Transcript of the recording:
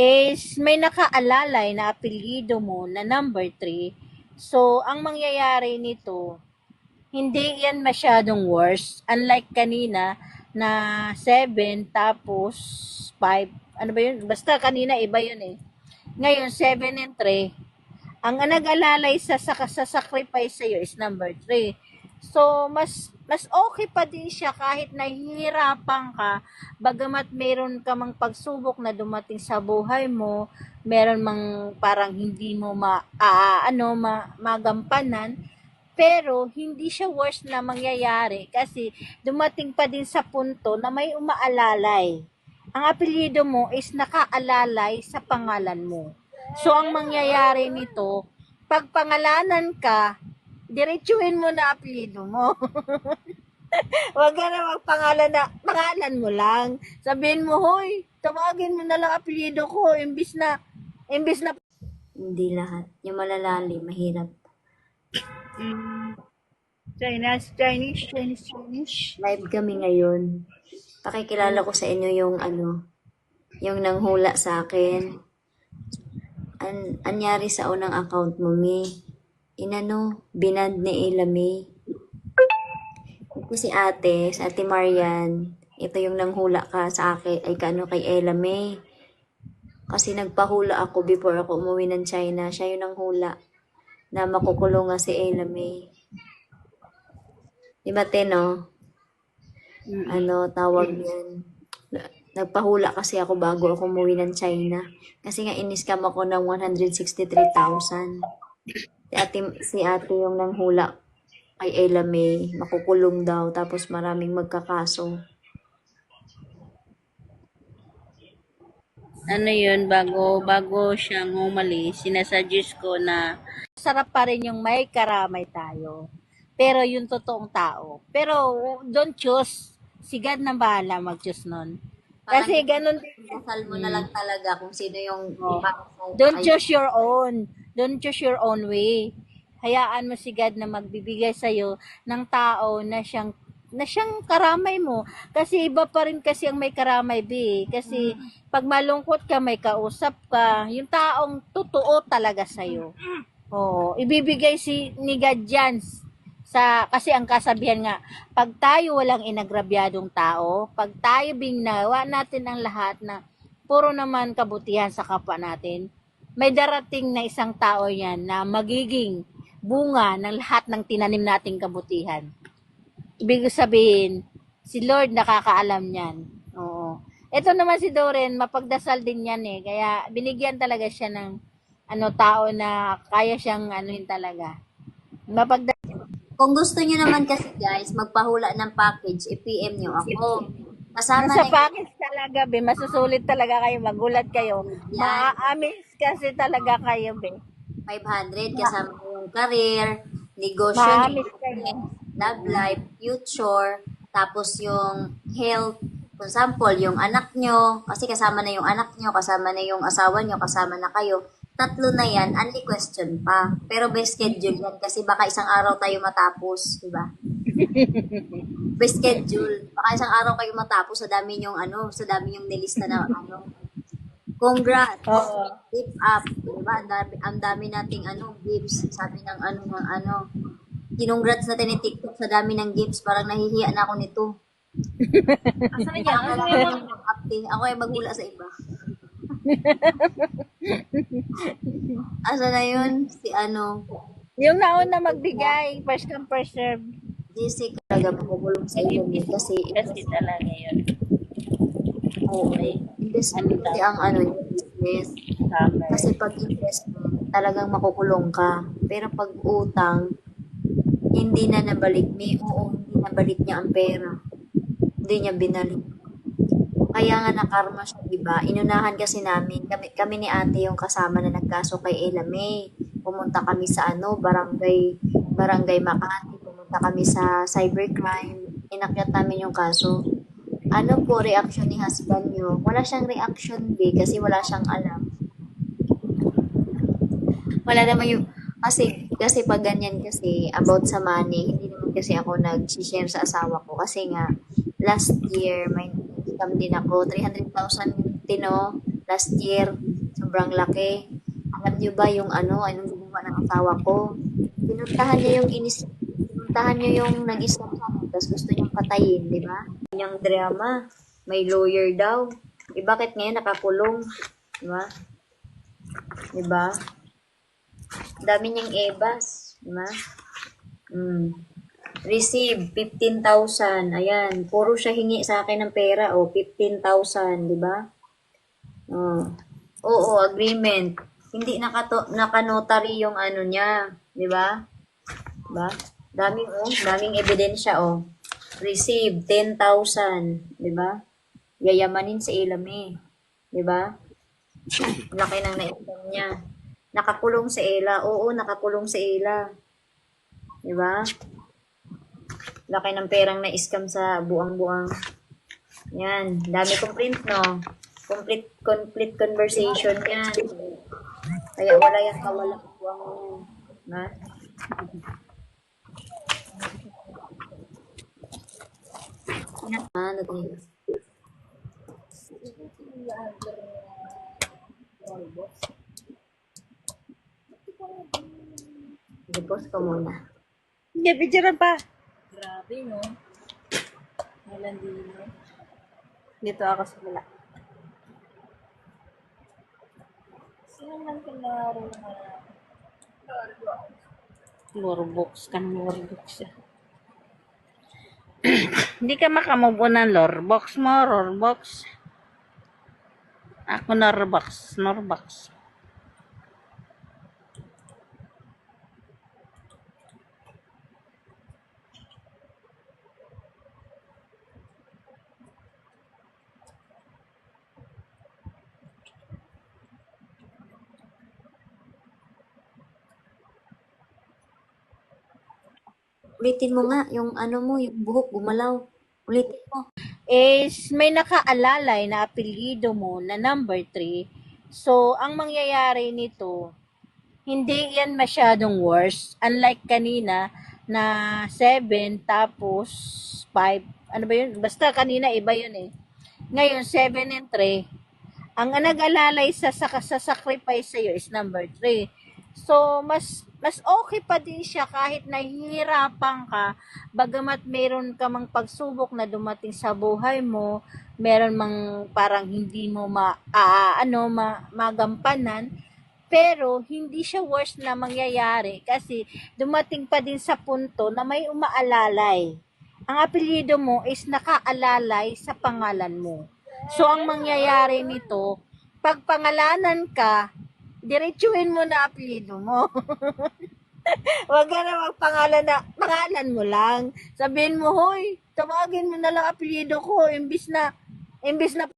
is may nakaalalay na apelyido mo na number 3. So, ang mangyayari nito, hindi yan masyadong worse. Unlike kanina na 7 tapos 5. Ano ba yun? Basta kanina iba yun eh. Ngayon, 7 and 3. Ang nag-alalay sa, sa, sa sacrifice sa'yo is number 3. So, mas mas okay pa din siya kahit nahihirapan ka, bagamat meron ka mang pagsubok na dumating sa buhay mo, meron mang parang hindi mo ma, ah, ano, ma, magampanan, pero hindi siya worse na mangyayari kasi dumating pa din sa punto na may umaalalay. Ang apelyido mo is nakaalalay sa pangalan mo. So, ang mangyayari nito, pag pangalanan ka, diretsuhin mo na apelyido mo. Huwag ka na magpangalan na, pangalan mo lang. Sabihin mo, hoy, tawagin mo na lang apelyido ko, imbis na, imbis na, Hindi lahat. Yung malalalim, mahirap. Chinese, Chinese, Chinese, Chinese. Live kami ngayon. Pakikilala ko sa inyo yung ano, yung nanghula sa akin. An anyari sa unang account mo, Mi. Inano, binand ni Ila May. Ito si ate, si ate Marian. Ito yung nanghula ka sa akin, ay kano kay Ella May. Kasi nagpahula ako before ako umuwi ng China. Siya yung nanghula na makukulong nga si Ella May. Di ba, Teno? ano, tawag yan. Na- Nagpahula kasi ako bago ako umuwi ng China. Kasi nga iniskam ako ng 163,000. Si ate, si ate yung nanghula kay Ella May. Makukulong daw. Tapos maraming magkakaso. ano yun, bago, bago siyang umalis, sinasuggest ko na sarap pa rin yung may karamay tayo. Pero yung totoong tao. Pero don't choose. Si God na bahala mag-choose nun. Kasi ganun Dasal mo na lang talaga kung sino yung Oh. Don't choose your own. Don't choose your own way. Hayaan mo si God na magbibigay sa'yo ng tao na siyang na siyang karamay mo. Kasi iba pa rin kasi ang may karamay, B. Kasi pag malungkot ka, may kausap ka. Yung taong totoo talaga sa'yo. Oo. Ibibigay si ni God yan. Sa, kasi ang kasabihan nga, pag tayo walang inagrabyadong tao, pag tayo binawa natin ang lahat na puro naman kabutihan sa kapwa natin, may darating na isang tao yan na magiging bunga ng lahat ng tinanim nating kabutihan. Ibig sabihin, si Lord nakakaalam niyan. Oo. Ito naman si Doren, mapagdasal din yan eh. Kaya binigyan talaga siya ng ano tao na kaya siyang anuhin talaga. Mapagdasal Kung gusto nyo naman kasi guys, magpahula ng package, i-PM nyo ako. Kasama na package talaga, be. Masusulit talaga kayo. Magulat kayo. Ma-amaze kasi talaga kayo, be. 500 kasama yung career, negosyo, love life, future, tapos yung health, for example, yung anak nyo, kasi kasama na yung anak nyo, kasama na yung asawa nyo, kasama na kayo. Tatlo na yan, only question pa. Pero by schedule yan kasi baka isang araw tayo matapos, di ba? by schedule. Baka isang araw kayo matapos sa dami yung ano, sa dami yung nilista na ano. Congrats. Oo. Keep up. Diba? Ang dami, ang dami nating ano, gifts. Sabi ng ano, ng ano. Kinongrats natin ni TikTok sa dami ng gifts. Parang nahihiya na ako nito. Asa na yan? Ako ay mag-upte. Ako ay magula sa iba. Asa na yun? Si ano, Yung nauna magbigay, first come, first serve. Jessica talaga makubulong sa iyo kasi Kasi talaga yun. oo, invest kasi ang ano yung business. Tama. Kasi pag invest mo, talagang makukulong ka. Pero pag utang, hindi na nabalik ni oo, hindi nabalik niya ang pera. Hindi niya binalik. Kaya nga nakarma siya, di ba? Inunahan kasi namin, kami, kami ni ate yung kasama na nagkaso kay Ella May. Pumunta kami sa ano, barangay, barangay Makati. Pumunta kami sa cybercrime. Inakyat namin yung kaso. Ano po reaction ni husband niyo? Wala siyang reaction, B, kasi wala siyang alam. Wala naman yung, kasi, kasi pag ganyan kasi, about sa money, hindi naman kasi ako nag-share sa asawa ko. Kasi nga, last year, may income din ako, 300,000 tino, last year. Sobrang laki. Alam niyo ba yung ano, anong ginawa ng asawa ko? Pinuntahan niya yung inis, pinuntahan niya yung akin, tapos gusto niyang patayin, di ba? Yung drama, may lawyer daw. Eh, bakit ngayon nakakulong? Di ba? Di ba? Dami niyang ebas. Di ba? Mm. Receive, 15,000. Ayan. Puro siya hingi sa akin ng pera. O, 15,000. Di ba? Oh. Oo, agreement. Hindi nakato, nakanotary yung ano niya. Di ba? Di ba? Daming, oh, daming ebidensya, oh. Receive, 10,000. Di ba? Yayamanin sa ilami. Di ba? Laki ng naipon niya. Nakakulong sa Ela. Oo, nakakulong sa Ela. Di ba? Laki ng perang na-scam sa buang-buang. Yan. Dami kong print, no? Complete, complete conversation yan. Kaya wala yan kawalang buwang yan. Na? Ah, tayo? Depos ko muna. Hindi, picture pa. Grabe, no? Malandino. Dito ako sa mula. Sino man kalaro na Lorebox ka ng Lorebox siya. Hindi ka makamove on ng Lorebox mo, Lorebox. Ako Norbox, Norbox. Ulitin mo nga, yung ano mo, yung buhok gumalaw. Ulitin mo. is may nakaalalay na apelyido mo na number 3. So, ang mangyayari nito, hindi yan masyadong worse. Unlike kanina na 7 tapos 5. Ano ba yun? Basta kanina iba yun eh. Ngayon, 7 and 3. Ang nag-alalay sa, sa, sa sacrifice sa'yo is number 3. So, mas mas okay pa din siya kahit nahihirapan ka, bagamat meron ka mang pagsubok na dumating sa buhay mo, meron mang parang hindi mo ma, ah, ano, ma, magampanan, pero hindi siya worse na mangyayari kasi dumating pa din sa punto na may umaalalay. Ang apelyido mo is nakaalalay sa pangalan mo. So, ang mangyayari nito, pag pangalanan ka, diretsuhin mo na apelyido mo. Huwag ka na magpangalan na, pangalan mo lang. Sabihin mo, hoy, tawagin mo na lang apelyido ko, imbis na, imbis na